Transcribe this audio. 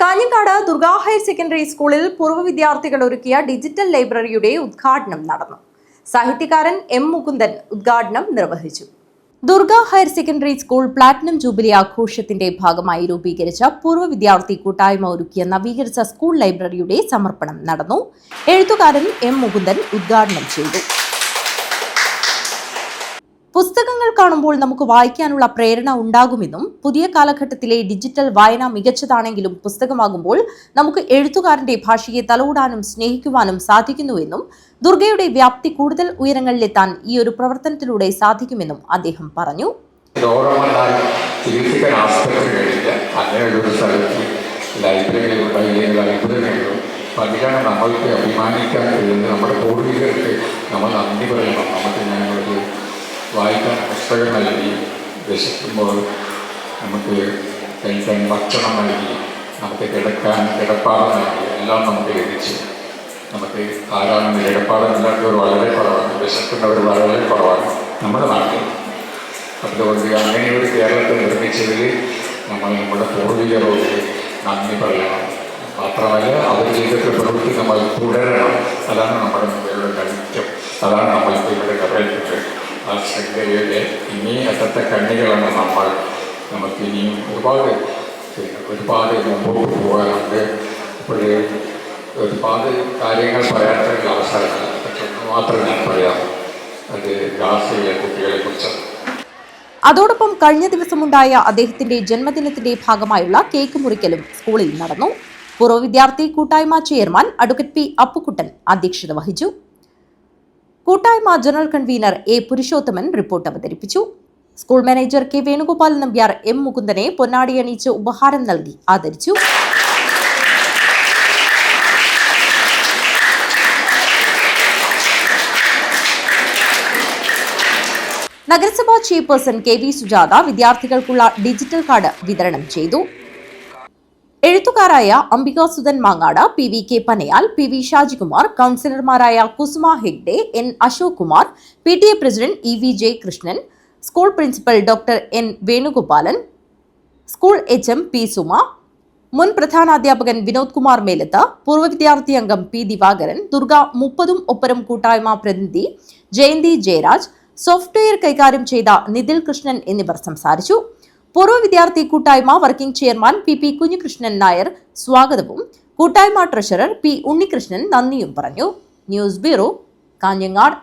Kanhangad Durga higher secondary സ്കൂളിൽ പൂർവ വിദ്യാർത്ഥികൾ ഒരുക്കിയ ഡിജിറ്റൽ ലൈബ്രറിയുടെ ഉദ്ഘാടനം നടന്നു. സാഹിത്യകാരൻ എം മുകുന്ദൻ ഉദ്ഘാടനം നിർവഹിച്ചു. Durga higher secondary school platinum jubilee ആഘോഷത്തിന്റെ ഭാഗമായി രൂപീകരിച്ച പൂർവ വിദ്യാർത്ഥി കൂട്ടായ്മ ഒരുക്കിയ നവീകരിച്ച സ്കൂൾ ലൈബ്രറിയുടെ സമർപ്പണം നടന്നു. എഴുത്തുകാരൻ എം മുകുന്ദൻ ഉദ്ഘാടനം ചെയ്തു. പുസ്തകങ്ങൾ കാണുമ്പോൾ നമുക്ക് വായിക്കാനുള്ള പ്രേരണ ഉണ്ടാകുമെന്നും പുതിയ കാലഘട്ടത്തിലെ ഡിജിറ്റൽ വായന മികച്ചതാണെങ്കിലും പുസ്തകമാകുമ്പോൾ നമുക്ക് എഴുത്തുകാരന്റെ ഭാഷയെ തലോടാനും സ്നേഹിക്കുവാനും സാധിക്കുന്നുവെന്നും ദുർഗയുടെ വ്യാപ്തി കൂടുതൽ ഉയരങ്ങളിലെത്താൻ ഈ ഒരു പ്രവർത്തനത്തിലൂടെ സാധിക്കുമെന്നും അദ്ദേഹം പറഞ്ഞു. നമ്മൾക്ക് അഭിമാനിക്കാൻ കഴിയുന്നത്. നമ്മുടെ പൂർവികർക്ക് നമ്മൾ നന്ദി പറയണം. നമുക്ക് ഞങ്ങൾക്ക് വായിക്കാൻ പുസ്തകം നൽകി വിശക്കുമ്പോൾ നമുക്ക് കഴിക്കാൻ ഭക്ഷണം നൽകി നമുക്ക് കിടക്കാൻ കിടപ്പാടം നൽകി എല്ലാം നമുക്ക് ലഭിച്ചു. നമുക്ക് ആരാണ് കിടപ്പാടമില്ലാത്തവർ വളരെ കുറവാണ് വിശക്കുന്നവർ വളരെ കുറവാണ് നമ്മുടെ നാട്ടിൽ. അതുകൊണ്ട് അങ്ങനെ ഒരു കേരളത്തെ നിർമ്മിച്ചതിൽ നമ്മൾ നമ്മുടെ പൂർവികരോട് നന്ദി പറയണം. മാത്രമല്ല അവർ ചെയ്തിട്ട് പ്രവൃത്തി നമ്മൾ തുടരണം. അതാണ് നമ്മുടെ മുമ്പിലുള്ള കഴിച്ചം അതാണ് നമ്മൾ ആ ഇനി എത്തത്തെ കണ്ണികളാണ് നമ്മൾ നമുക്ക് ഇനിയും ഒരുപാട് ഒരുപാട് മുമ്പോട്ട് പോകാനുണ്ട് അപ്പോൾ ഒരുപാട് കാര്യങ്ങൾ പറയാനുള്ള ഒന്ന് മാത്രം ഞാൻ പറയാം. അത് ഗാസയിലെ കുട്ടികളെ കുറിച്ചാണ് അതോടൊപ്പം കഴിഞ്ഞ ദിവസമുണ്ടായ അദ്ദേഹത്തിന്റെ ജന്മദിനത്തിന്റെ ഭാഗമായുള്ള കേക്ക് മുറിക്കലും സ്കൂളിൽ നടന്നു. പൂർവ വിദ്യാർത്ഥി കൂട്ടായ്മ ചെയർമാൻ അഡ്വക്കറ്റ് പി അപ്പുക്കുട്ടൻ അധ്യക്ഷത വഹിച്ചു. കൂട്ടായ്മ general convener A Purushothaman report അവതരിപ്പിച്ചു. School manager K Venugopal Nambiar M മുകുന്ദനെ പൊന്നാടി അണിയിച്ച് ഉപഹാരം നൽകി ആദരിച്ചു. നഗരസഭാ ചെയർപേഴ്സൺ കെ വി സുജാത വിദ്യാർത്ഥികൾക്കുള്ള ഡിജിറ്റൽ കാർഡ് വിതരണം ചെയ്തു. എഴുത്തുകാരായ Ambikasudhan Mangad P V K Panayal P V Shajikumar കൗൺസിലർമാരായ Kusuma Hegde N Ashok Kumar P T A president E V J Krishnan school principal doctor N Venugopalan school H M P Suma മുൻ പ്രധാനാധ്യാപകൻ വിനോദ് കുമാർ മേലത്ത് പൂർവ വിദ്യാർത്ഥി അംഗം P Divakaran Durga മുപ്പതും ഒപ്പരം കൂട്ടായ്മ പ്രതിനിധി Jayanti Jayaraj software കൈകാര്യം ചെയ്ത നിതിൽ കൃഷ്ണൻ എന്നിവർ സംസാരിച്ചു. പൂർവ വിദ്യാർത്ഥി കൂട്ടായ്മ working chairman P P Kunhikrishnan Nair സ്വാഗതവും. കൂട്ടായ്മ ട്രഷറർ പി ഉണ്ണികൃഷ്ണൻ നന്ദിയും പറഞ്ഞു. News bureau Kanhangad.